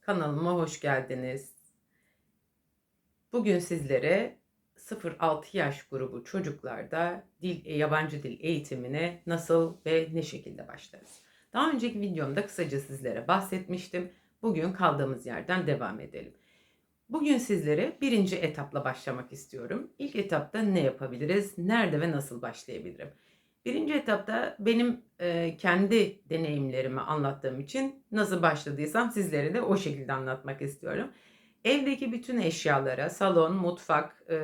Kanalıma hoş geldiniz. Bugün sizlere 0-6 yaş grubu çocuklarda dil, e, yabancı dil eğitimine nasıl ve ne şekilde başlarız? Daha önceki videomda kısaca sizlere bahsetmiştim. Bugün kaldığımız yerden devam edelim. Bugün sizlere birinci etapla başlamak istiyorum. İlk etapta ne yapabiliriz? Nerede ve nasıl başlayabilirim? Birinci etapta benim e, kendi deneyimlerimi anlattığım için nasıl başladıysam sizlere de o şekilde anlatmak istiyorum. Evdeki bütün eşyalara, salon, mutfak, e,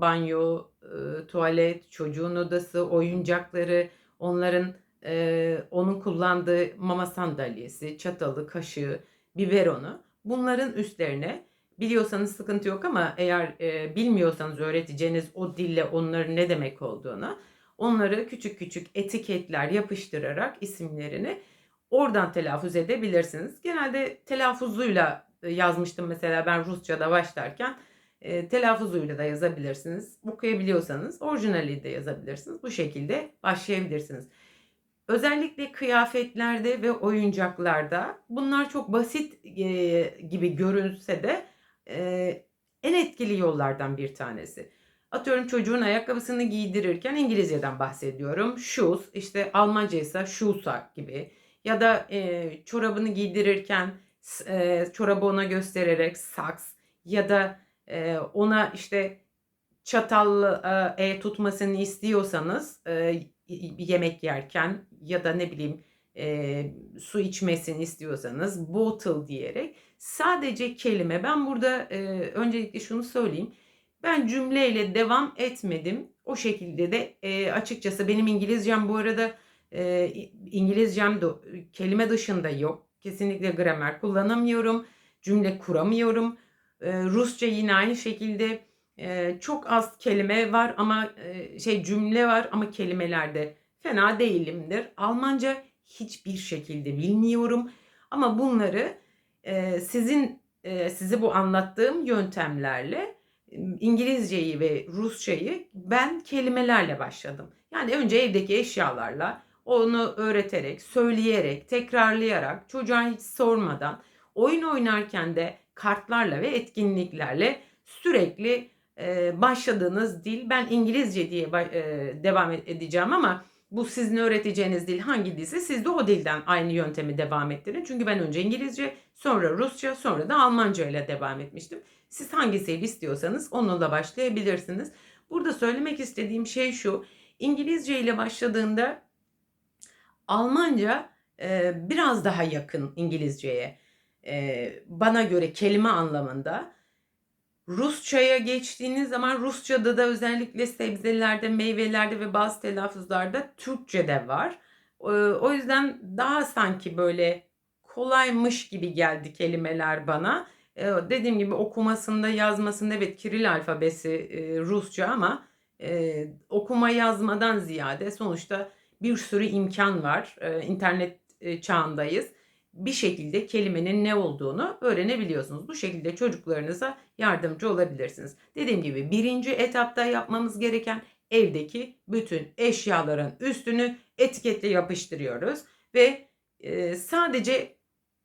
banyo, e, tuvalet, çocuğun odası, oyuncakları, onların e, onun kullandığı mama sandalyesi, çatalı, kaşığı, biberonu bunların üstlerine biliyorsanız sıkıntı yok ama eğer e, bilmiyorsanız öğreteceğiniz o dille onların ne demek olduğunu onları küçük küçük etiketler yapıştırarak isimlerini oradan telaffuz edebilirsiniz. Genelde telaffuzuyla e, yazmıştım mesela ben Rusça'da başlarken e, telaffuzuyla da yazabilirsiniz. Okuyabiliyorsanız orijinali de yazabilirsiniz. Bu şekilde başlayabilirsiniz. Özellikle kıyafetlerde ve oyuncaklarda bunlar çok basit e, gibi görünse de e, en etkili yollardan bir tanesi. Atıyorum çocuğun ayakkabısını giydirirken İngilizceden bahsediyorum. Shoes, işte Almanca ise Schusa gibi. Ya da e, çorabını giydirirken e, çorabı ona göstererek socks ya da e, ona işte çatal e, e tutmasını istiyorsanız e, yemek yerken ya da ne bileyim e, su içmesini istiyorsanız bottle diyerek sadece kelime ben burada e, öncelikle şunu söyleyeyim ben cümleyle devam etmedim. O şekilde de e, açıkçası benim İngilizcem bu arada e, İngilizcem de kelime dışında yok. Kesinlikle gramer kullanamıyorum. Cümle kuramıyorum. E, Rusça yine aynı şekilde e, çok az kelime var ama e, şey cümle var ama kelimelerde fena değilimdir. Almanca hiçbir şekilde bilmiyorum. Ama bunları e, sizin e, size bu anlattığım yöntemlerle İngilizceyi ve Rusçayı ben kelimelerle başladım. Yani önce evdeki eşyalarla onu öğreterek, söyleyerek, tekrarlayarak, çocuğa hiç sormadan, oyun oynarken de kartlarla ve etkinliklerle sürekli başladığınız dil. Ben İngilizce diye devam edeceğim ama bu sizin öğreteceğiniz dil hangi dilse siz de o dilden aynı yöntemi devam ettirin. Çünkü ben önce İngilizce, sonra Rusça, sonra da Almanca ile devam etmiştim. Siz hangisiyle istiyorsanız onunla başlayabilirsiniz. Burada söylemek istediğim şey şu. İngilizce ile başladığında Almanca e, biraz daha yakın İngilizceye. E, bana göre kelime anlamında. Rusça'ya geçtiğiniz zaman Rusça'da da özellikle sebzelerde, meyvelerde ve bazı telaffuzlarda Türkçe de var. O yüzden daha sanki böyle kolaymış gibi geldi kelimeler bana. Dediğim gibi okumasında, yazmasında evet Kiril alfabesi Rusça ama okuma yazmadan ziyade sonuçta bir sürü imkan var. İnternet çağındayız bir şekilde kelimenin ne olduğunu öğrenebiliyorsunuz. Bu şekilde çocuklarınıza yardımcı olabilirsiniz. Dediğim gibi birinci etapta yapmamız gereken evdeki bütün eşyaların üstünü etiketle yapıştırıyoruz ve e, sadece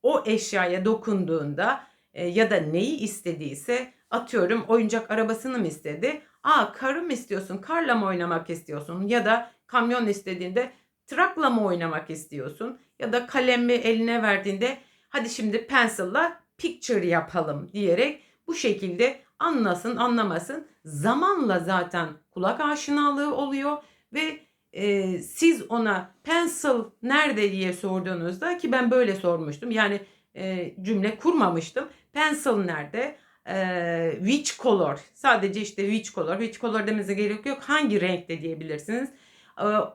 o eşyaya dokunduğunda e, ya da neyi istediyse atıyorum oyuncak arabasını mı istedi? Aa karı mı istiyorsun? Karla mı oynamak istiyorsun? Ya da kamyon istediğinde trakla mı oynamak istiyorsun? Ya da kalemi eline verdiğinde hadi şimdi pencil'la picture yapalım diyerek bu şekilde anlasın anlamasın. Zamanla zaten kulak aşinalığı oluyor ve e, siz ona pencil nerede diye sorduğunuzda ki ben böyle sormuştum. Yani e, cümle kurmamıştım. Pencil nerede? E, which color? Sadece işte which color. Which color demenize gerek yok. Hangi renkte diyebilirsiniz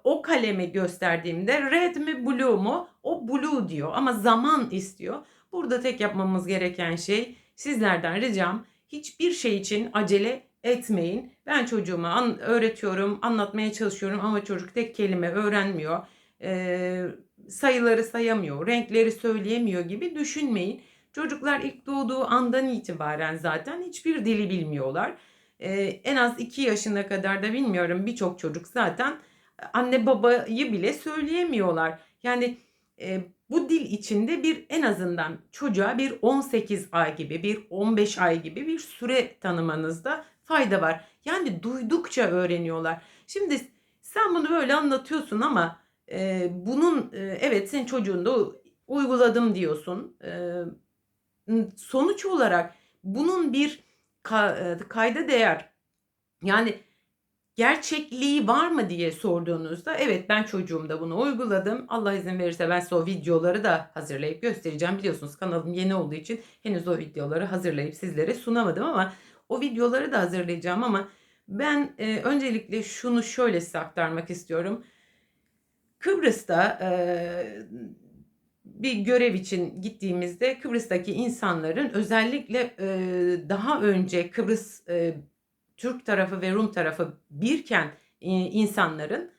o kalemi gösterdiğimde red mi blue mu? O blue diyor ama zaman istiyor. Burada tek yapmamız gereken şey sizlerden ricam hiçbir şey için acele etmeyin. Ben çocuğuma an, öğretiyorum, anlatmaya çalışıyorum ama çocuk tek kelime öğrenmiyor. Ee, sayıları sayamıyor, renkleri söyleyemiyor gibi düşünmeyin. Çocuklar ilk doğduğu andan itibaren zaten hiçbir dili bilmiyorlar. Ee, en az 2 yaşına kadar da bilmiyorum birçok çocuk zaten anne babayı bile söyleyemiyorlar. Yani e, bu dil içinde bir en azından çocuğa bir 18 ay gibi, bir 15 ay gibi bir süre tanımanızda fayda var. Yani duydukça öğreniyorlar. Şimdi sen bunu böyle anlatıyorsun ama e, bunun e, evet senin çocuğunda uyguladım diyorsun. E, sonuç olarak bunun bir e, kayda değer yani gerçekliği var mı diye sorduğunuzda evet ben çocuğumda bunu uyguladım. Allah izin verirse ben size o videoları da hazırlayıp göstereceğim. Biliyorsunuz kanalım yeni olduğu için henüz o videoları hazırlayıp sizlere sunamadım ama o videoları da hazırlayacağım ama ben e, öncelikle şunu şöyle size aktarmak istiyorum. Kıbrıs'ta e, bir görev için gittiğimizde Kıbrıs'taki insanların özellikle e, daha önce Kıbrıs e, Türk tarafı ve Rum tarafı birken e, insanların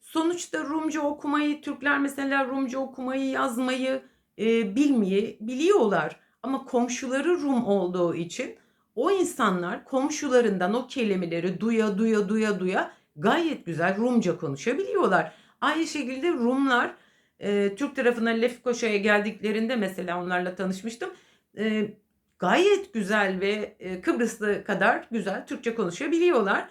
sonuçta Rumca okumayı, Türkler mesela Rumca okumayı, yazmayı e, bilmeyi biliyorlar. Ama komşuları Rum olduğu için o insanlar komşularından o kelimeleri duya duya duya duya gayet güzel Rumca konuşabiliyorlar. Aynı şekilde Rumlar e, Türk tarafına Lefkoşa'ya geldiklerinde mesela onlarla tanışmıştım. E, gayet güzel ve e, Kıbrıslı kadar güzel Türkçe konuşabiliyorlar.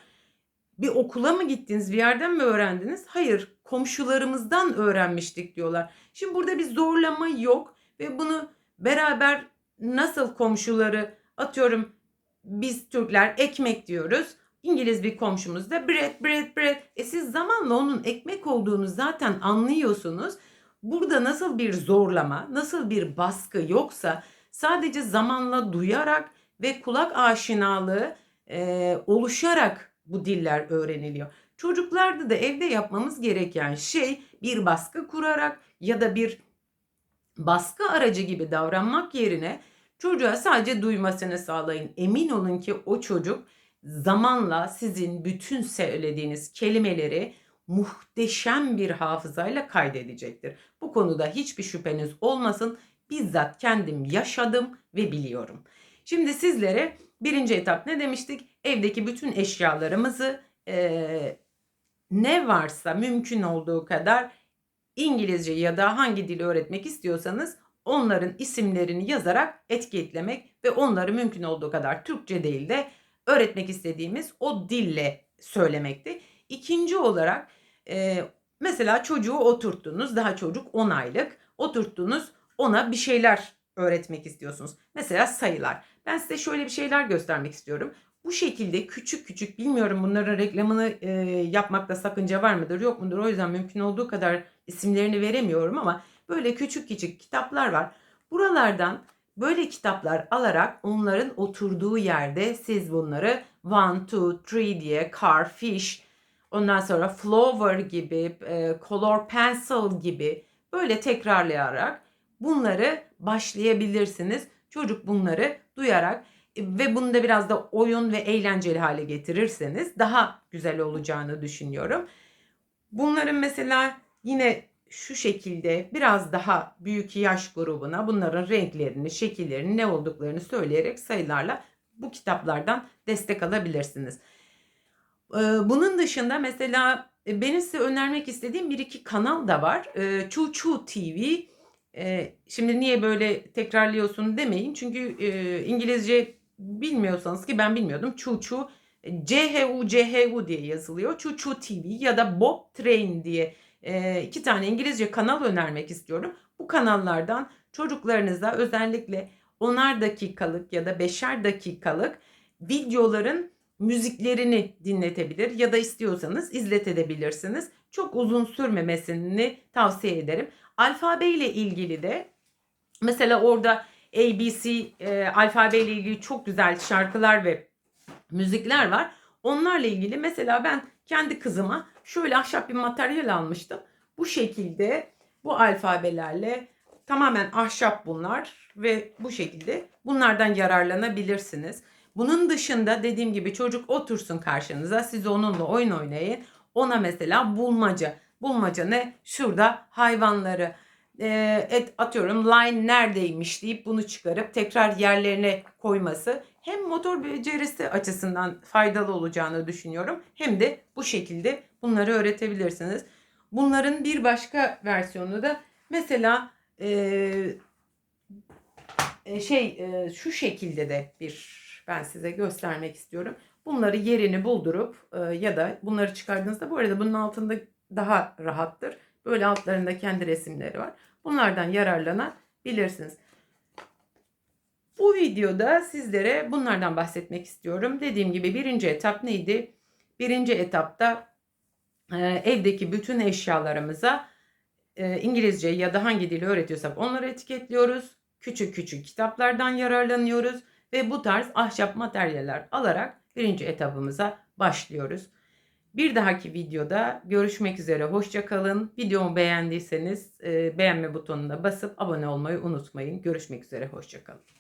Bir okula mı gittiniz, bir yerden mi öğrendiniz? Hayır, komşularımızdan öğrenmiştik diyorlar. Şimdi burada bir zorlama yok ve bunu beraber nasıl komşuları atıyorum biz Türkler ekmek diyoruz. İngiliz bir komşumuz da bread, bread, bread. E siz zamanla onun ekmek olduğunu zaten anlıyorsunuz. Burada nasıl bir zorlama, nasıl bir baskı yoksa sadece zamanla duyarak ve kulak aşinalığı e, oluşarak bu diller öğreniliyor. Çocuklarda da evde yapmamız gereken şey bir baskı kurarak ya da bir baskı aracı gibi davranmak yerine çocuğa sadece duymasını sağlayın. Emin olun ki o çocuk zamanla sizin bütün söylediğiniz kelimeleri muhteşem bir hafızayla kaydedecektir. Bu konuda hiçbir şüpheniz olmasın. Bizzat kendim yaşadım ve biliyorum. Şimdi sizlere birinci etap ne demiştik? Evdeki bütün eşyalarımızı e, ne varsa mümkün olduğu kadar İngilizce ya da hangi dili öğretmek istiyorsanız onların isimlerini yazarak etiketlemek ve onları mümkün olduğu kadar Türkçe değil de öğretmek istediğimiz o dille söylemekti. İkinci olarak e, mesela çocuğu oturttunuz daha çocuk 10 aylık oturttunuz ona bir şeyler öğretmek istiyorsunuz. Mesela sayılar. Ben size şöyle bir şeyler göstermek istiyorum. Bu şekilde küçük küçük bilmiyorum bunların reklamını e, yapmakta sakınca var mıdır yok mudur o yüzden mümkün olduğu kadar isimlerini veremiyorum ama böyle küçük küçük kitaplar var. Buralardan böyle kitaplar alarak onların oturduğu yerde siz bunları one, two, three diye car, fish, ondan sonra flower gibi, e, color pencil gibi böyle tekrarlayarak bunları başlayabilirsiniz. Çocuk bunları duyarak e, ve bunu da biraz da oyun ve eğlenceli hale getirirseniz daha güzel olacağını düşünüyorum. Bunların mesela yine şu şekilde biraz daha büyük yaş grubuna bunların renklerini, şekillerini, ne olduklarını söyleyerek sayılarla bu kitaplardan destek alabilirsiniz. Bunun dışında mesela e, benim size önermek istediğim bir iki kanal da var. Chu Chu TV. Şimdi niye böyle tekrarlıyorsun demeyin. Çünkü İngilizce bilmiyorsanız ki ben bilmiyordum. Chu Chu C-H-U diye yazılıyor. Chu Chu TV ya da Bob Train diye iki tane İngilizce kanal önermek istiyorum. Bu kanallardan çocuklarınıza özellikle onar dakikalık ya da beşer dakikalık videoların müziklerini dinletebilir ya da istiyorsanız izletebilirsiniz. Çok uzun sürmemesini tavsiye ederim. Alfabe ile ilgili de mesela orada ABC e, alfabe ile ilgili çok güzel şarkılar ve müzikler var. Onlarla ilgili mesela ben kendi kızıma şöyle ahşap bir materyal almıştım. Bu şekilde bu alfabelerle tamamen ahşap bunlar ve bu şekilde bunlardan yararlanabilirsiniz. Bunun dışında dediğim gibi çocuk otursun karşınıza siz onunla oyun oynayın. Ona mesela bulmaca. Bulmaca ne? Şurada hayvanları e, et atıyorum line neredeymiş deyip bunu çıkarıp tekrar yerlerine koyması hem motor becerisi açısından faydalı olacağını düşünüyorum hem de bu şekilde bunları öğretebilirsiniz. Bunların bir başka versiyonu da Mesela e, e, şey e, şu şekilde de bir ben size göstermek istiyorum. Bunları yerini buldurup e, ya da bunları çıkardığınızda bu arada bunun altında daha rahattır. Böyle altlarında kendi resimleri var. Bunlardan yararlanabilirsiniz. Bu videoda sizlere bunlardan bahsetmek istiyorum. Dediğim gibi birinci etap neydi? Birinci etapta e, evdeki bütün eşyalarımıza e, İngilizce ya da hangi dili öğretiyorsak onları etiketliyoruz. Küçük küçük kitaplardan yararlanıyoruz ve bu tarz ahşap materyaller alarak birinci etapımıza başlıyoruz. Bir dahaki videoda görüşmek üzere. Hoşça kalın. Videomu beğendiyseniz e, beğenme butonuna basıp abone olmayı unutmayın. Görüşmek üzere. Hoşça kalın.